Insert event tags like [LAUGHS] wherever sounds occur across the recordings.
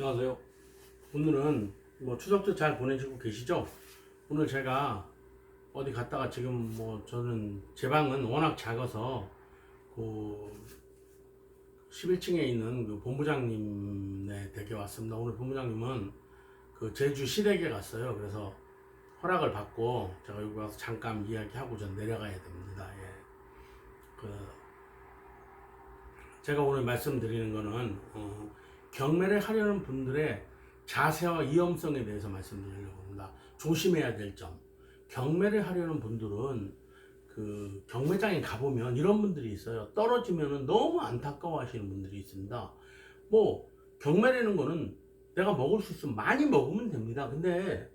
안녕하세요. 오늘은 뭐 추석도 잘 보내시고 계시죠? 오늘 제가 어디 갔다가 지금 뭐 저는 제 방은 워낙 작아서 그 11층에 있는 그 본부장님네 댁에 왔습니다. 오늘 본부장님은 그 제주 시댁에 갔어요. 그래서 허락을 받고 제가 여기 와서 잠깐 이야기하고 전 내려가야 됩니다. 예. 그 제가 오늘 말씀드리는 거는 어, 경매를 하려는 분들의 자세와 위험성에 대해서 말씀드리려고 합니다. 조심해야 될 점. 경매를 하려는 분들은 그 경매장에 가보면 이런 분들이 있어요. 떨어지면은 너무 안타까워 하시는 분들이 있습니다. 뭐, 경매라는 거는 내가 먹을 수 있으면 많이 먹으면 됩니다. 근데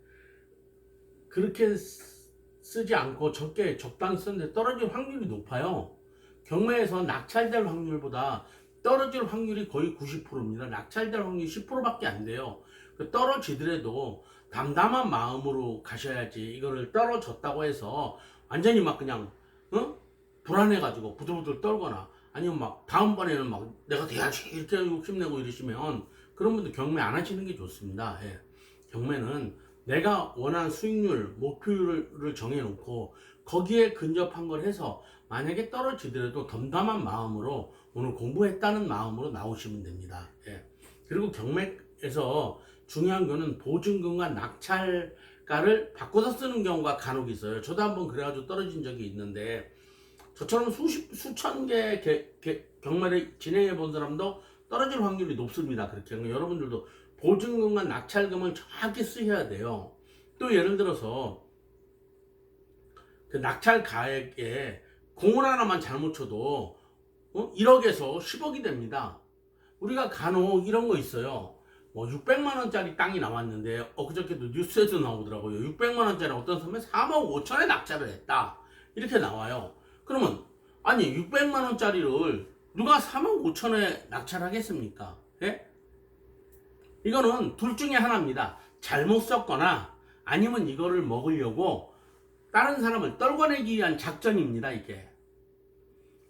그렇게 쓰- 쓰지 않고 적게 적당히 쓰는데 떨어질 확률이 높아요. 경매에서 낙찰될 확률보다 떨어질 확률이 거의 90%입니다. 낙찰될 확률이 10%밖에 안 돼요. 그 떨어지더라도 담담한 마음으로 가셔야지 이거를 떨어졌다고 해서 완전히 막 그냥 어? 불안해가지고 부들부들 떨거나 아니면 막 다음번에는 막 내가 돼야지 이렇게 욕심내고 이러시면 그런 분들 경매 안 하시는 게 좋습니다. 예. 경매는 내가 원하는 수익률, 목표율을 정해놓고 거기에 근접한 걸 해서 만약에 떨어지더라도 덤담한 마음으로 오늘 공부했다는 마음으로 나오시면 됩니다. 예. 그리고 경매에서 중요한 거는 보증금과 낙찰가를 바꿔서 쓰는 경우가 간혹 있어요. 저도 한번 그래가지고 떨어진 적이 있는데 저처럼 수십 수천 개 개- 개- 경매를 진행해 본 사람도 떨어질 확률이 높습니다. 그렇게 하면 여러분들도 보증금과 낙찰금을 정확히 쓰셔야 돼요. 또 예를 들어서 그 낙찰 가액에 공을 하나만 잘못 쳐도 어? 1억에서 10억이 됩니다. 우리가 간혹 이런 거 있어요. 뭐 600만 원짜리 땅이 나왔는데 엊그저께도 뉴스에도 나오더라고요. 600만 원짜리 어떤 사람이 3억 5천에 낙찰을 했다. 이렇게 나와요. 그러면 아니 600만 원짜리를 누가 3억 5천에 낙찰하겠습니까? 예? 이거는 둘 중에 하나입니다. 잘못 썼거나 아니면 이거를 먹으려고 다른 사람을 떨궈내기 위한 작전입니다. 이게.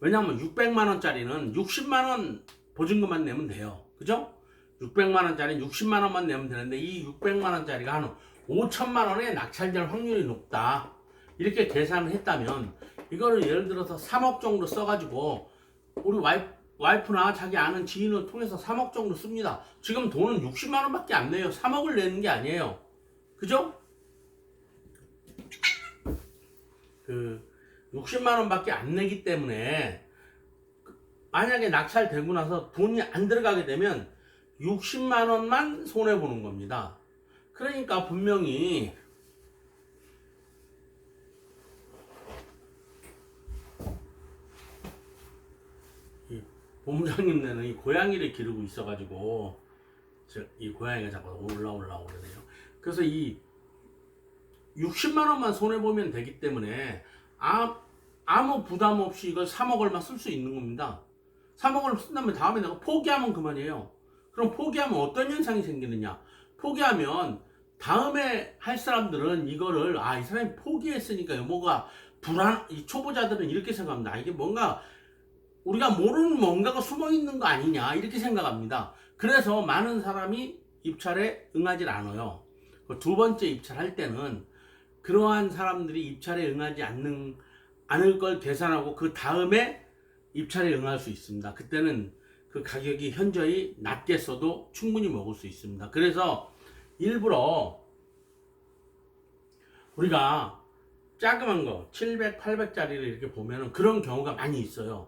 왜냐하면 600만 원짜리는 60만 원 보증금만 내면 돼요. 그죠? 600만 원짜리 60만 원만 내면 되는데 이 600만 원짜리가 한 5천만 원에 낙찰될 확률이 높다. 이렇게 계산을 했다면 이거를 예를 들어서 3억 정도 써가지고 우리 와이프, 와이프나 자기 아는 지인을 통해서 3억 정도 씁니다. 지금 돈은 60만 원밖에 안 내요. 3억을 내는 게 아니에요. 그죠? 그 60만 원밖에 안 내기 때문에 만약에 낙찰되고 나서 돈이 안 들어가게 되면 60만 원만 손해 보는 겁니다. 그러니까 분명히 이 본부장님네는 이 고양이를 기르고 있어가지고 저- 이 고양이가 자꾸 올라오려고 그러네요. 그래서 이 60만 원만 손해 보면 되기 때문에 아, 아무 부담 없이 이걸 3억 얼마 쓸 수 있는 겁니다. 3억을 쓴다면 다음에 내가 포기하면 그만이에요. 그럼 포기하면 어떤 현상이 생기느냐? 포기하면 다음에 할 사람들은 이거를 아 이 사람이 포기했으니까 뭐가 불안 이 초보자들은 이렇게 생각합니다. 아, 이게 뭔가 우리가 모르는 뭔가가 숨어 있는 거 아니냐 이렇게 생각합니다. 그래서 많은 사람이 입찰에 응하지 않아요. 그두 번째 입찰할 때는 그러한 사람들이 입찰에 응하지 않는 않을 걸 계산하고 그 다음에 입찰에 응할 수 있습니다. 그때는 그 가격이 현저히 낮게 써도 충분히 먹을 수 있습니다. 그래서 일부러 우리가 자그만 거 700, 800짜리를 이렇게 보면은 그런 경우가 많이 있어요.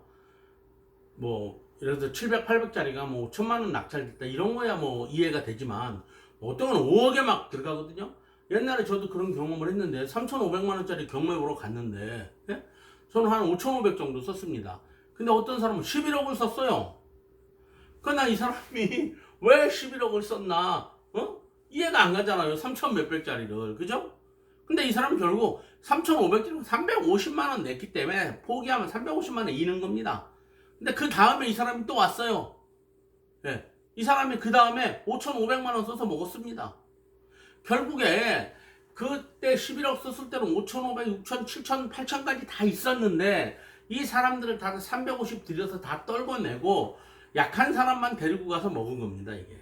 뭐 예를 들어 700, 800짜리가 뭐 5천만 원 낙찰됐다 이런 거야 뭐 이해가 되지만 어떤 건 5억에 막 들어가거든요. 옛날에 저도 그런 경험을 했는데 3,500만 원짜리 경매 보러 갔는데 예? 저는 한 5,500 정도 썼습니다. 근데 어떤 사람은 11억을 썼어요. 그러나 이 사람이 [LAUGHS] 왜 11억을 썼나? 어? 이해가 안 가잖아요. 3,000 몇백짜리를. 그죠? 근데 이 사람은 결국 3,500짜리 350만 원 냈기 때문에 포기하면 350만 원 잃는 겁니다. 근데 그 다음에 이 사람이 또 왔어요. 예. 이 사람이 그 다음에 5,500만 원 써서 먹었습니다. 결국에 그때 11억 썼을 때는 5,500, 6,000, 7,000, 8,000까지 다 있었는데 이 사람들을 다 350 들여서 다 떨궈내고 약한 사람만 데리고 가서 먹은 겁니다, 이게.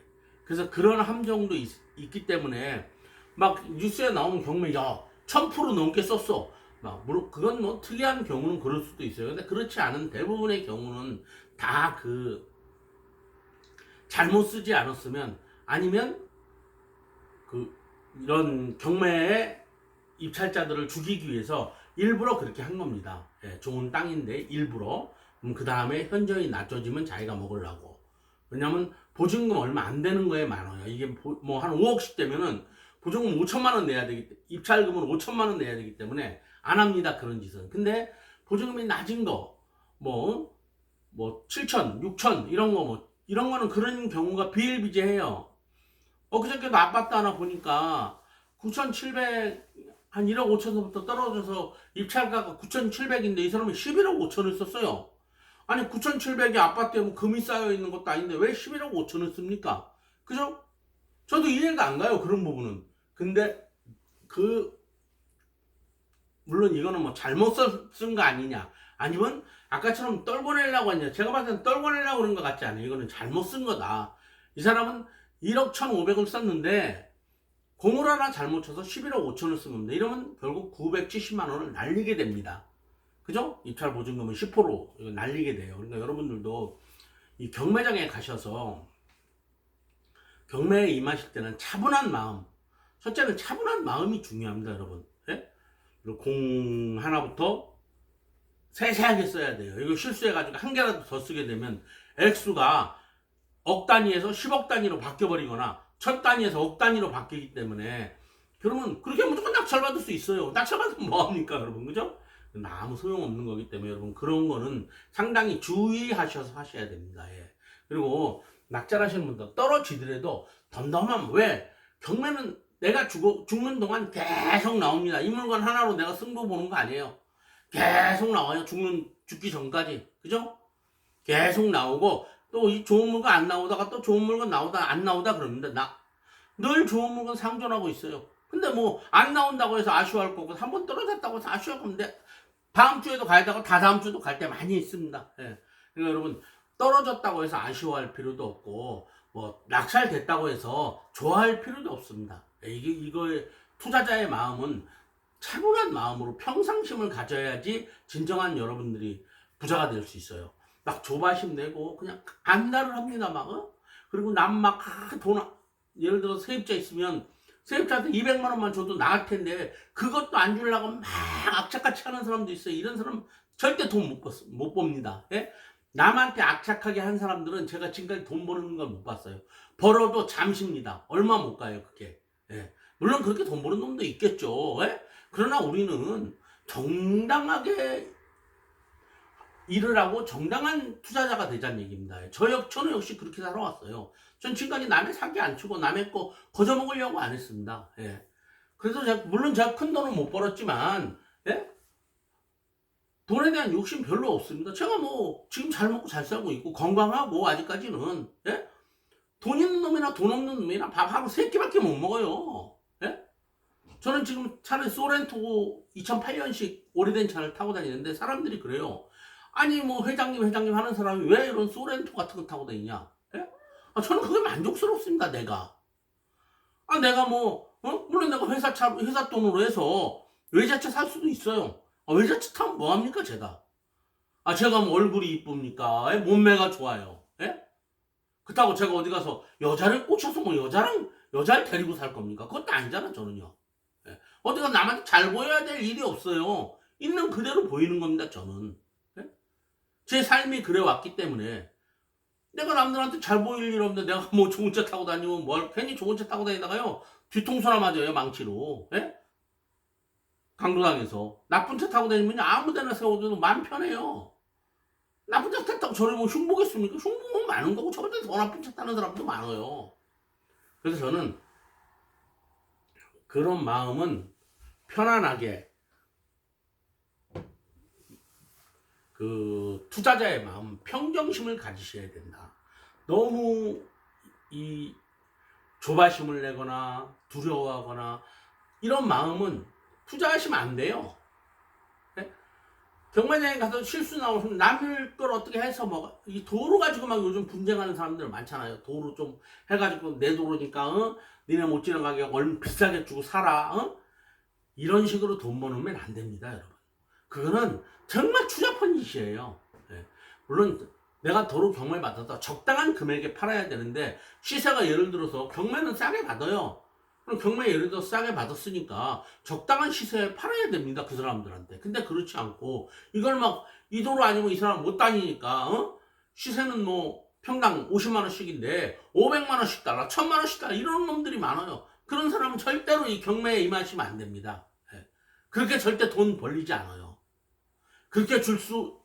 그 그래서 그런 함정도 있, 기 때문에 막 뉴스에 나오는 경매 야1000% 넘게 썼어. 막 물론 그건 뭐 특이한 경우는 그럴 수도 있어요. 근데 그렇지 않은 대부분의 경우는 다 그 잘못 쓰지 않았으면 아니면 그 이런 경매의 입찰자들을 죽이기 위해서 일부러 그렇게 한 겁니다. 예, 좋은 땅인데 일부러 그 다음에 현저히 낮춰지면 자기가 먹으려고. 왜냐면 보증금 얼마 안 되는 거에 많아요. 이게 뭐 한 5억씩 되면은 보증금 5천만 원 내야 되기 입찰금은 5천만 원 내야 되기 때문에 안 합니다 그런 짓은. 근데 보증금이 낮은 거 뭐뭐 7천, 6천 이런 거 뭐 이런 거는 그런 경우가 비일비재해요. 엊그저께도 아파트 하나 보니까 9,700, 한 1억 5천서부터 떨어져서 입찰가가 9,700인데 이 사람은 11억 5천을 썼어요. 아니 9,700에 아파트에 뭐 금이 쌓여 있는 것도 아닌데 왜 11억 5천을 씁니까? 그죠? 저도 이해가 안 가요 그런 부분은. 근데 그 물론 이거는 뭐 잘못 쓴 거 아니냐 아니면 아까처럼 떨궈내려고 하냐 제가 봤을 땐 떨궈내려고 그런 것 같지 않아요 이거는 잘못 쓴 거다 이 사람은 1억 1,500을 썼는데 공을 하나 잘못 쳐서 11억 5천을 쓴 겁니다 이러면 결국 970만 원을 날리게 됩니다 그죠? 입찰 보증금은 10% 이거 날리게 돼요 그러니까 여러분들도 이 경매장에 가셔서 경매에 임하실 때는 차분한 마음 첫째는 차분한 마음이 중요합니다 여러분 예? 그리고 공 하나부터 세세하게 써야 돼요. 이거 실수해가지고 한 개라도 더 쓰게 되면 액수가 억 단위에서 10억 단위로 바뀌어버리거나 천 단위에서 억 단위로 바뀌기 때문에 그러면 그렇게 무조건 낙찰받을 수 있어요. 낙찰받으면 뭐합니까 여러분 그죠? 아무 소용없는 거기 때문에 여러분 그런 거는 상당히 주의하셔서 하셔야 됩니다. 예. 그리고 낙찰하시는 분들 떨어지더라도 덤덤함 왜 경매는 내가 죽어, 죽는 동안 계속 나옵니다. 이 물건 하나로 내가 승부 보는 거 아니에요. 계속 나와요. 죽는, 죽기 전까지. 그죠? 계속 나오고, 또 이 좋은 물건 안 나오다가 또 좋은 물건 나오다, 안 나오다 그럽니다. 나, 늘 좋은 물건 상존하고 있어요. 근데 뭐, 안 나온다고 해서 아쉬워할 거고, 한 번 떨어졌다고 해서 아쉬워할 건데, 다음 주에도 가야 되고, 다 다음 주도 갈 때 많이 있습니다. 예. 그러니까 여러분, 떨어졌다고 해서 아쉬워할 필요도 없고, 뭐, 낙찰됐다고 해서 좋아할 필요도 없습니다. 이게, 이거의 투자자의 마음은 차분한 마음으로 평상심을 가져야지 진정한 여러분들이 부자가 될 수 있어요. 막 조바심 내고 그냥 안달을 합니다 막 어? 그리고 남막돈 예를 들어 세입자 있으면 세입자한테 200만 원만 줘도 나을 텐데 그것도 안 주려고 막 악착같이 하는 사람도 있어요. 이런 사람 절대 돈못 못 봅니다. 예? 남한테 악착하게 한 사람들은 제가 지금까지 돈 버는 걸 못 봤어요. 벌어도 잠시입니다. 얼마 못 가요 그게. 예. 물론 그렇게 돈 버는 놈도 있겠죠. 예? 그러나 우리는 정당하게 일을 하고 정당한 투자자가 되자는 얘기입니다. 저 역, 저는 역시 그렇게 살아왔어요. 전 지금까지 남의 사기 안 치고 남의 거 거저 먹으려고 안 했습니다. 예. 그래서 제가, 물론 제가 큰 돈은 못 벌었지만, 예? 돈에 대한 욕심 별로 없습니다. 제가 뭐, 지금 잘 먹고 잘 살고 있고, 건강하고, 아직까지는, 예? 돈 있는 놈이나 돈 없는 놈이나 밥 하루 세 끼밖에 못 먹어요. 예? 저는 지금 차는 소렌토 2008년식 오래된 차를 타고 다니는데 사람들이 그래요. 아니 뭐 회장님 회장님 하는 사람이 왜 이런 소렌토 같은 거 타고 다니냐? 예? 아, 저는 그게 만족스럽습니다. 내가. 아 내가 뭐 어? 물론 내가 회사 차 회사 돈으로 해서 외제차 살 수도 있어요. 아, 외제차 타면 뭐 합니까 제가? 아 제가 뭐 얼굴이 이쁩니까? 예? 몸매가 좋아요. 예? 그렇다고 제가 어디 가서 여자를 꽂혀서 뭐 여자랑 여자를 데리고 살 겁니까? 그것도 아니잖아 저는요. 예. 어디가 남한테 잘 보여야 될 일이 없어요. 있는 그대로 보이는 겁니다 저는. 예? 제 삶이 그래 왔기 때문에 내가 남들한테 잘 보일 일 없는데 내가 뭐 좋은 차 타고 다니면 뭘 괜히 좋은 차 타고 다니다가요 뒤통수나 맞아요 망치로. 예? 강도당에서 나쁜 차 타고 다니면 아무 데나 세워도 마음 편해요. 나쁜 차 탔다고 저를 뭐 흉보겠습니까? 흉보면 많은 거고 저보다 더 나쁜 차 타는 사람도 많아요. 그래서 저는 그런 마음은 편안하게 그 투자자의 마음 평정심을 가지셔야 된다. 너무 이 조바심을 내거나 두려워하거나 이런 마음은 투자하시면 안 돼요. 네? 경매장에 가서 실수 나오면 남의 걸 어떻게 해서 뭐이 도로 가지고 막 요즘 분쟁하는 사람들 많잖아요. 도로 좀 해가지고 내 도로니까 어? 니네 못 지나가게 얼마 비싸게 주고 살아. 어? 이런 식으로 돈 버는 안 됩니다, 여러분. 그거는 정말 추잡한 짓이에요. 예. 물론 내가 도로 경매 받아서 적당한 금액에 팔아야 되는데 시세가 예를 들어서 경매는 싸게 받아요. 그럼 경매 예를 들어 싸게 받았으니까 적당한 시세에 팔아야 됩니다 그 사람들한테. 근데 그렇지 않고 이걸 막 이 도로 아니면 이 사람 못 다니니까 어? 시세는 뭐 평당 50만 원씩인데 500만 원씩 달라, 1000만 원씩 달라 이런 놈들이 많아요. 그런 사람은 절대로 이 경매에 임하시면 안 됩니다. 예. 그렇게 절대 돈 벌리지 않아요. 그렇게 줄 수,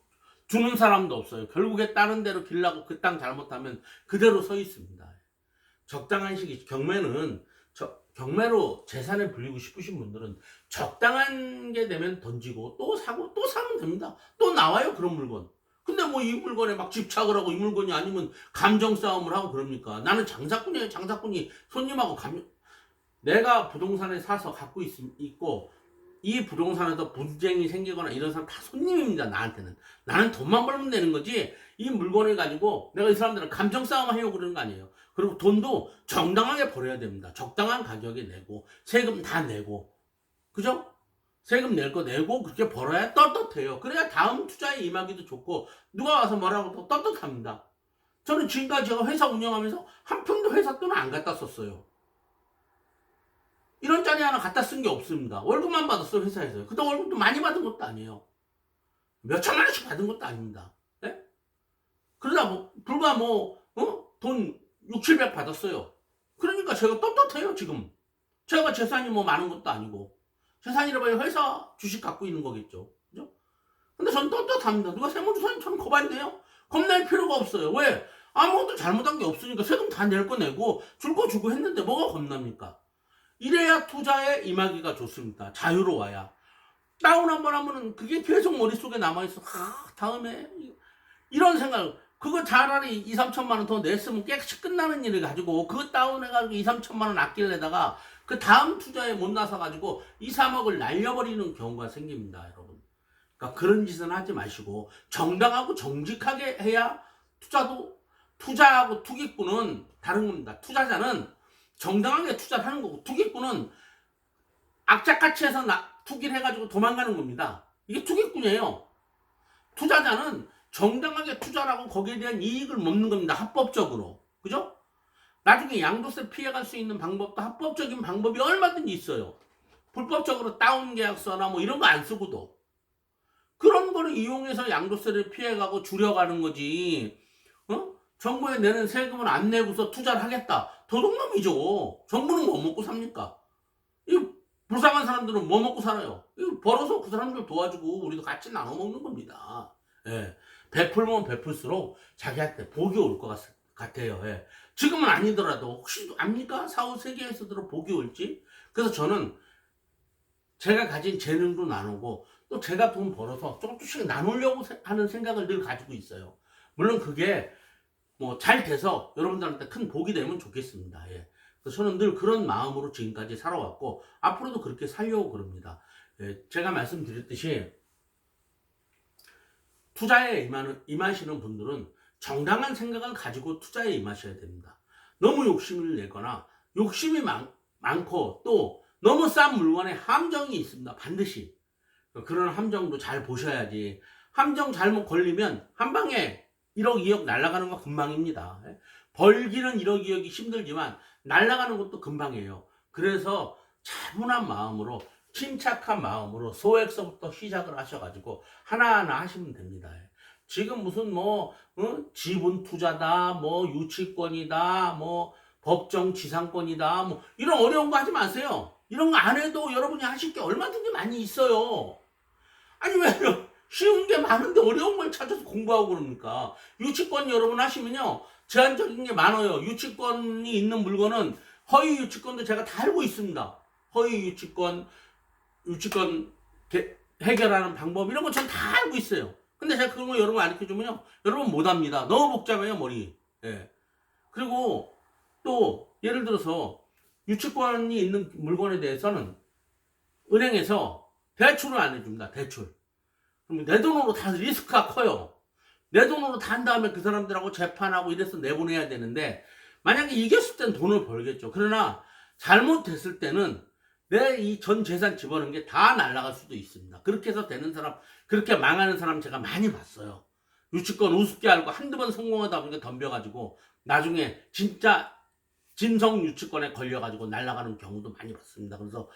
주는 사람도 없어요. 결국에 다른 데로 길라고 그 땅 잘못하면 그대로 서 있습니다. 적당한 시기, 경매는, 저, 경매로 재산을 불리고 싶으신 분들은 적당한 게 되면 던지고 또 사고 또 사면 됩니다. 또 나와요, 그런 물건. 근데 뭐 이 물건에 막 집착을 하고 이 물건이 아니면 감정 싸움을 하고 그럽니까? 나는 장사꾼이에요, 장사꾼이 손님하고 감, 내가 부동산에 사서 갖고 있, 있고 이 부동산에서 분쟁이 생기거나 이런 사람 다 손님입니다 나한테는. 나는 돈만 벌면 되는 거지. 이 물건을 가지고 내가 이 사람들은 감정 싸움 하려고 그러는 거 아니에요. 그리고 돈도 정당하게 벌어야 됩니다. 적당한 가격에 내고 세금 다 내고. 그죠? 세금 낼 거 내고 그렇게 벌어야 떳떳해요. 그래야 다음 투자에 임하기도 좋고 누가 와서 뭐라고 또 떳떳합니다. 저는 지금까지 제가 회사 운영하면서 한 평도 회사 돈을 안 갖다 썼어요 이런 짜리 하나 갖다 쓴 게 없습니다. 월급만 받았어 회사에서. 그때 월급도 많이 받은 것도 아니에요. 몇 천만 원씩 받은 것도 아닙니다. 예? 그러다 뭐 불과 뭐돈 6, 700 받았어요. 그러니까 제가 떳떳해요 지금. 제가 재산이 뭐 많은 것도 아니고 재산이라 봐야 회사 주식 갖고 있는 거겠죠. 그죠? 근데 전 떳떳합니다. 누가 세무조사님처럼 겁안돼요? 겁낼 필요가 없어요. 왜? 아무것도 잘못한 게 없으니까 세금 다 낼 거 내고 줄 거 주고 했는데 뭐가 겁납니까? 이래야 투자에 임하기가 좋습니다. 자유로워야. 다운 한 번 하면은 그게 계속 머릿속에 남아있어. 아, 다음에. 이런 생각. 그거 차라리 2, 3천만 원 더 냈으면 깨끗이 끝나는 일을 가지고 그거 다운해가지고 2, 3천만 원 아끼려다가 그 다음 투자에 못 나서가지고 2, 3억을 날려버리는 경우가 생깁니다, 여러분. 그러니까 그런 짓은 하지 마시고 정당하고 정직하게 해야 투자도 투자하고 투기꾼은 다른 겁니다. 투자자는 정당하게 투자를 하는 거고 투기꾼은 악착같이 해서 나, 투기를 해가지고 도망가는 겁니다. 이게 투기꾼이에요. 투자자는 정당하게 투자를 하고 거기에 대한 이익을 먹는 겁니다. 합법적으로. 그죠? 나중에 양도세 피해갈 수 있는 방법도 합법적인 방법이 얼마든지 있어요. 불법적으로 다운 계약서나 뭐 이런 거 안 쓰고도. 그런 거를 이용해서 양도세를 피해가고 줄여가는 거지. 어? 정부에 내는 세금을 안 내고서 투자를 하겠다. 도둑놈이죠. 정부는 뭐 먹고 삽니까? 이 불쌍한 사람들은 뭐 먹고 살아요? 이 벌어서 그 사람들 도와주고 우리도 같이 나눠 먹는 겁니다. 예. 베풀면 베풀수록 자기한테 복이 올 것 같아요. 예. 지금은 아니더라도 혹시 압니까? 사후 세계에서도 복이 올지? 그래서 저는 제가 가진 재능도 나누고 또 제가 돈 벌어서 조금씩 나누려고 하는 생각을 늘 가지고 있어요. 물론 그게 뭐 잘 돼서 여러분들한테 큰 복이 되면 좋겠습니다. 예. 저는 늘 그런 마음으로 지금까지 살아왔고 앞으로도 그렇게 살려고 그럽니다. 예. 제가 말씀드렸듯이 투자에 임하는, 임하시는 분들은 정당한 생각을 가지고 투자에 임하셔야 됩니다. 너무 욕심을 내거나 욕심이 많, 많고 또 너무 싼 물건에 함정이 있습니다. 반드시. 그런 함정도 잘 보셔야지. 함정 잘못 걸리면 한 방에 1억, 2억 날아가는 거 금방입니다. 벌기는 1억, 2억이 힘들지만 날아가는 것도 금방이에요. 그래서 차분한 마음으로 침착한 마음으로 소액서부터 시작을 하셔가지고 하나하나 하시면 됩니다. 지금 무슨 뭐 어? 지분 투자다, 뭐 유치권이다, 뭐 법정 지상권이다, 뭐 이런 어려운 거 하지 마세요. 이런 거 안 해도 여러분이 하실 게 얼마든지 많이 있어요. 아니 왜 쉬운 게 많은데 어려운 걸 찾아서 공부하고 그럽니까? 유치권 여러분 하시면요 제한적인 게 많아요. 유치권이 있는 물건은 허위 유치권도 제가 다 알고 있습니다. 허위 유치권, 유치권 개, 해결하는 방법 이런 거 전 다 알고 있어요. 근데 제가 그런 거 여러분 안 가르쳐 주면요 여러분 못 합니다. 너무 복잡해요 머리. 예. 그리고 또 예를 들어서 유치권이 있는 물건에 대해서는 은행에서 대출을 안 해줍니다. 대출. 그러면 내 돈으로 다 리스크가 커요. 내 돈으로 다 한 다음에 그 사람들하고 재판하고 이래서 내보내야 되는데 만약에 이겼을 땐 돈을 벌겠죠. 그러나 잘못됐을 때는 내 이 전 재산 집어넣은 게 다 날아갈 수도 있습니다. 그렇게 해서 되는 사람, 그렇게 망하는 사람 제가 많이 봤어요. 유치권 우습게 알고 한두 번 성공하다 보니까 덤벼가지고 나중에 진짜 진성 유치권에 걸려가지고 날아가는 경우도 많이 봤습니다. 그래서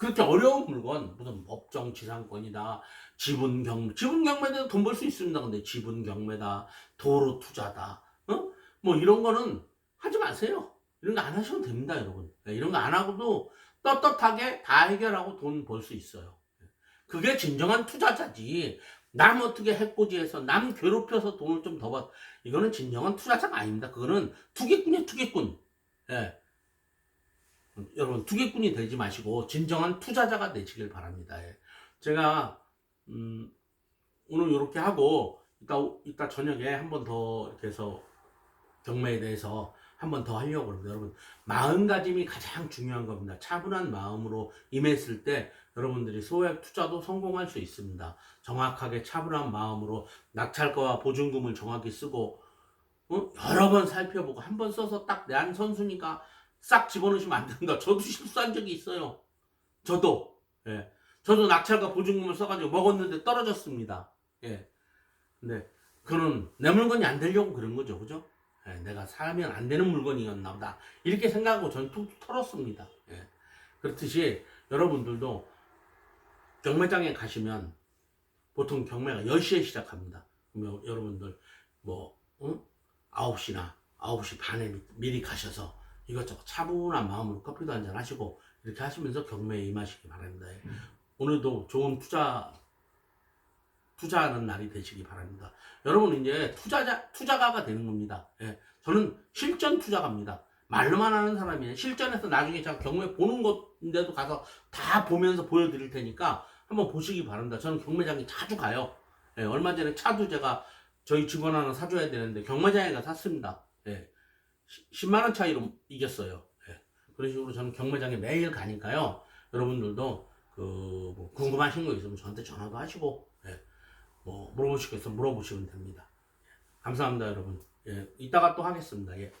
그렇게 어려운 물건, 무슨 법정 지상권이다, 지분 경매, 지분 경매도 돈벌 수 있습니다. 근데 지분 경매다, 도로 투자다, 어? 뭐 이런 거는 하지 마세요. 이런 거 안 하셔도 됩니다, 여러분. 네, 이런 거 안 하고도 떳떳하게 다 해결하고 돈 벌 수 있어요. 그게 진정한 투자자지. 남 어떻게 해코지해서 남 괴롭혀서 돈을 좀 더 받. 이거는 진정한 투자자가 아닙니다. 그거는 투기꾼이에요, 투기꾼. 예. 여러분 투기꾼이 되지 마시고 진정한 투자자가 되시길 바랍니다. 예. 제가 음, 오늘 이렇게 하고 이따 이따 저녁에 한 번 더 이렇게 해서 경매에 대해서 한 번 더 하려고 합니다. 여러분 마음가짐이 가장 중요한 겁니다. 차분한 마음으로 임했을 때 여러분들이 소액 투자도 성공할 수 있습니다. 정확하게 차분한 마음으로 낙찰가와 보증금을 정확히 쓰고 어? 여러 번 살펴보고 한 번 써서 딱 내 한 선수니까 싹 집어넣으시면 안 된다. 저도 실수한 적이 있어요. 저도. 예. 저도 낙찰과 보증금을 써가지고 먹었는데 떨어졌습니다. 예. 근데 그는 내 물건이 안 되려고 그런 거죠. 그죠? 예, 내가 사면 안 되는 물건이었나 보다. 이렇게 생각하고 저는 툭툭 털었습니다. 예. 그렇듯이 여러분들도 경매장에 가시면 보통 경매가 10시에 시작합니다. 여러분들 뭐 응? 9시나 9시 반에 미- 미리 가셔서 이것저것 차분한 마음으로 커피도 한잔 하시고 이렇게 하시면서 경매에 임하시기 바랍니다. 예. 오늘도 좋은 투자 투자하는 날이 되시기 바랍니다. 여러분 이제 투자자 투자가가 되는 겁니다. 예. 저는 실전 투자가입니다. 말로만 하는 사람이 아니라 실전에서 나중에 제가 경매 보는 곳인데도 가서 다 보면서 보여드릴 테니까 한번 보시기 바랍니다. 저는 경매장에 자주 가요. 예, 얼마 전에 차도 제가 저희 직원 하나 사줘야 되는데 경매장에 가 샀습니다. 예, 10만 원 차이로 이겼어요. 예, 그런 식으로 저는 경매장에 매일 가니까요. 여러분들도 그 뭐 궁금하신 거 있으면 저한테 전화도 하시고 예, 뭐 물어보실 거 있으면 물어보시면 됩니다. 예, 감사합니다, 여러분. 예, 이따가 또 하겠습니다. 예.